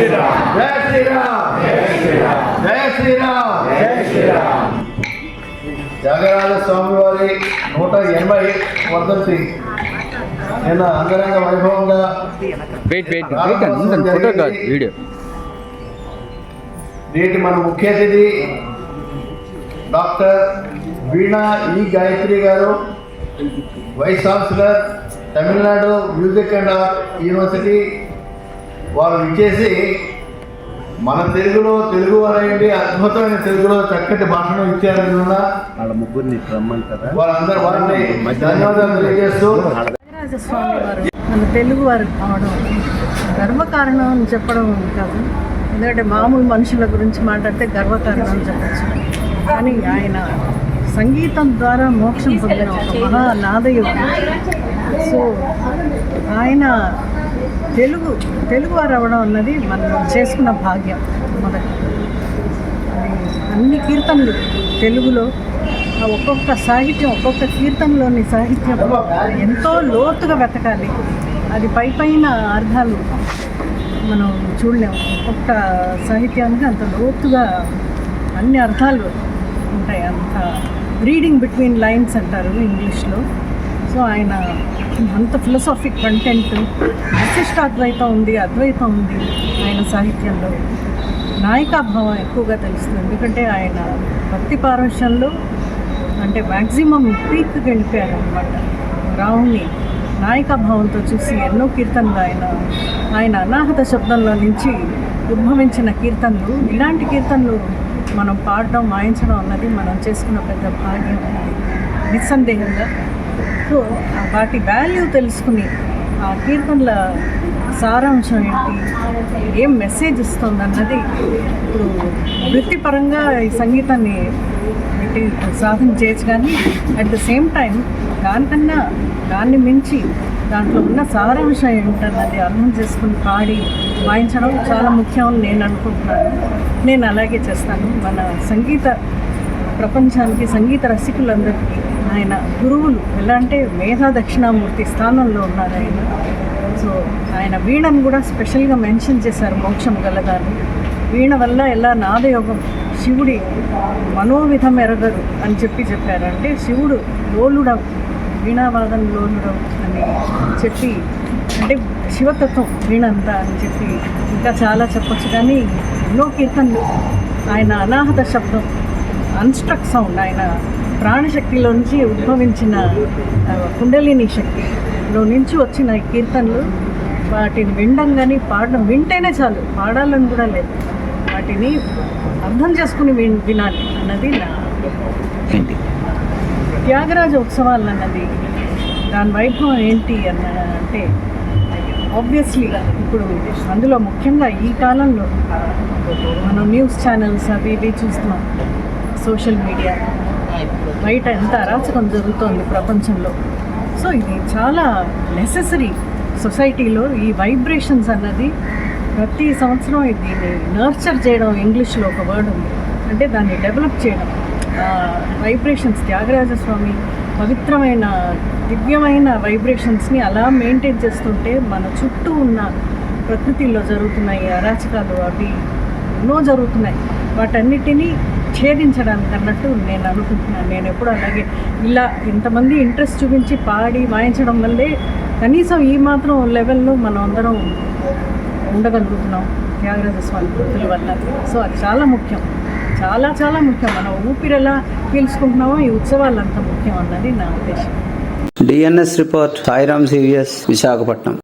శ్రీరామ్ జై శ్రీరామ్ జై జగరాజ స్వామి వారి నూట ఎనభై వర్ధంతి. నిన్న అంగరంగ వైభవంగా నేటి మన ముఖ్య అతిథి డాక్టర్ వీణా ఈ Gayatri garu vice chancellor Tamil Nadu music and art university వారు ఇచ్చేసి మన తెలుగులో తెలుగు వారైంది అద్భుతమైన తెలుగులో చక్కటి భాషను ఇచ్చారు నిన్న వాళ్ళ ముగ్గురిని రమ్మంటారా వారందరూ వారిని ధన్యవాదాలు తెలియజేస్తూ మన తెలుగు వారు కావడం గర్వకారణం అని చెప్పడం కాదు. ఎందుకంటే మామూలు మనుషుల గురించి మాట్లాడితే గర్వకారణం అని చెప్పచ్చు. కానీ ఆయన సంగీతం ద్వారా మోక్షం పొందిన ఒక మహా నాదయోగి సో ఆయన తెలుగు తెలుగు వారు అవ్వడం అన్నది మనం చేసుకున్న భాగ్యం మొదట. అన్ని కీర్తనలు తెలుగులో ఒక్కొక్క సాహిత్యం ఒక్కొక్క కీర్తనలోని సాహిత్యం ఎంతో లోతుగా వెతకాలి. అది పై పైన అర్థాలు మనం చూడలేము. ఒక్కొక్క సాహిత్యానికి అంత లోతుగా అన్ని అర్థాలు ఉంటాయి. అంత రీడింగ్ బిట్వీన్ లైన్స్ అంటారు ఇంగ్లీష్లో. సో ఆయన అంత ఫిలసాఫిక్ కంటెంట్ విశిష్టాద్వైతం ఉంది అద్వైతం ఉంది ఆయన సాహిత్యంలో. నాయకాభావం ఎక్కువగా తెలుస్తుంది. ఎందుకంటే ఆయన భక్తి పారవశ్యంలో అంటే మ్యాక్సిమం పీక్కి వెళ్ళిపోయారు అనమాట రావుని నాయకాభావంతో చూసి ఎన్నో కీర్తనలు ఆయన ఆయన అనాహత శబ్దంలో నుంచి ఉద్భవించిన కీర్తనలు ఇలాంటి కీర్తనలు మనం పాడడం వాయించడం అన్నది మనం చేసుకున్న పెద్ద భాగ్యం. నిస్సందేహంగా సో వాటి వాల్యూ తెలుసుకుని ఆ కీర్తనల సారాంశం ఏంటి ఏం మెసేజ్ ఇస్తుంది అన్నది ఇప్పుడు వృత్తిపరంగా ఈ సంగీతాన్ని పెట్టి సాధన చేయొచ్చు కానీ అట్ ద సేమ్ టైం దానికన్నా దాన్ని మించి దాంట్లో ఉన్న సారాంశం ఏంటన్నది అర్థం చేసుకుని పాడి వాయించడం చాలా ముఖ్యం అని నేను అనుకుంటున్నాను. నేను అలాగే చేస్తాను. మన సంగీత ప్రపంచానికి సంగీత రసికులందరికీ ఆయన గురువులు ఎలా అంటే మేధా దక్షిణామూర్తి స్థానంలో ఉన్నారు ఆయన. సో ఆయన వీణను కూడా స్పెషల్గా మెన్షన్ చేశారు మోక్షం గలదాన్ని. వీణ వల్ల ఎలా నాదయోగం శివుడి మనోవిధం ఎరగదు అని చెప్పి చెప్పారు. అంటే శివుడు లోలుడవు వీణావాదం లోలుడం అని చెప్పి అంటే శివతత్వం వీణంతా అని చెప్పి ఇంకా చాలా చెప్పొచ్చు. కానీ ఎన్నో కీర్తనలు ఆయన అనాహత శబ్దం అన్స్ట్రక్ సౌండ్ ఆయన ప్రాణశక్తిలోంచి ఉద్భవించిన ఆ, కుండలిని శక్తిలో నుంచి వచ్చిన కీర్తనలు వాటిని వినడం కానీ పాడడం వింటేనే చాలు. పాడాలని కూడా లేదు. వాటిని అర్థం చేసుకుని విన్ వినాలి అన్నది నా త్యాగరాజ ఉత్సవాలు అన్నది. దాని వైభవం ఏంటి అన్న అంటే ఆబ్వియస్లీ ఇప్పుడు అందులో ముఖ్యంగా ఈ కాలంలో మనం న్యూస్ ఛానల్స్ అవి ఇవి చూస్తున్నాం. Social media. బయట ఎంత అరాచకం జరుగుతోంది ప్రపంచంలో. సో ఇది చాలా నెససరీ సొసైటీలో ఈ వైబ్రేషన్స్ అన్నది ప్రతి సంవత్సరం దీన్ని నర్చర్ చేయడం ఇంగ్లీష్లో ఒక వర్డ్ ఉంది. అంటే దాన్ని డెవలప్ చేయడం. వైబ్రేషన్స్ త్యాగరాజ స్వామి పవిత్రమైన దివ్యమైన వైబ్రేషన్స్ని అలా మెయింటైన్ చేస్తుంటే మన చుట్టూ ఉన్న ప్రకృతిలో జరుగుతున్న ఈ అరాచకాలు అవి ఎన్నో జరుగుతున్నాయి. వాటన్నిటినీ ఛేదించడానికి అన్నట్టు నేను అనుకుంటున్నాను. నేను ఎప్పుడు అలాగే ఇలా ఇంతమంది ఇంట్రెస్ట్ చూపించి పాడి వాయించడం వల్లే కనీసం ఈ మాత్రం లెవెల్లో మనం అందరం ఉండగలుగుతున్నాం. త్యాగరాజ స్వామి కృతుల వల్ల. సో అది చాలా ముఖ్యం. చాలా చాలా ముఖ్యం. మనం ఊపిరి ఎలా పీల్చుకుంటున్నామో ఈ ఉత్సవాలు అంత ముఖ్యం అన్నది నా ఉద్దేశం. DNS report. Sairam CVS Visakhapatnam.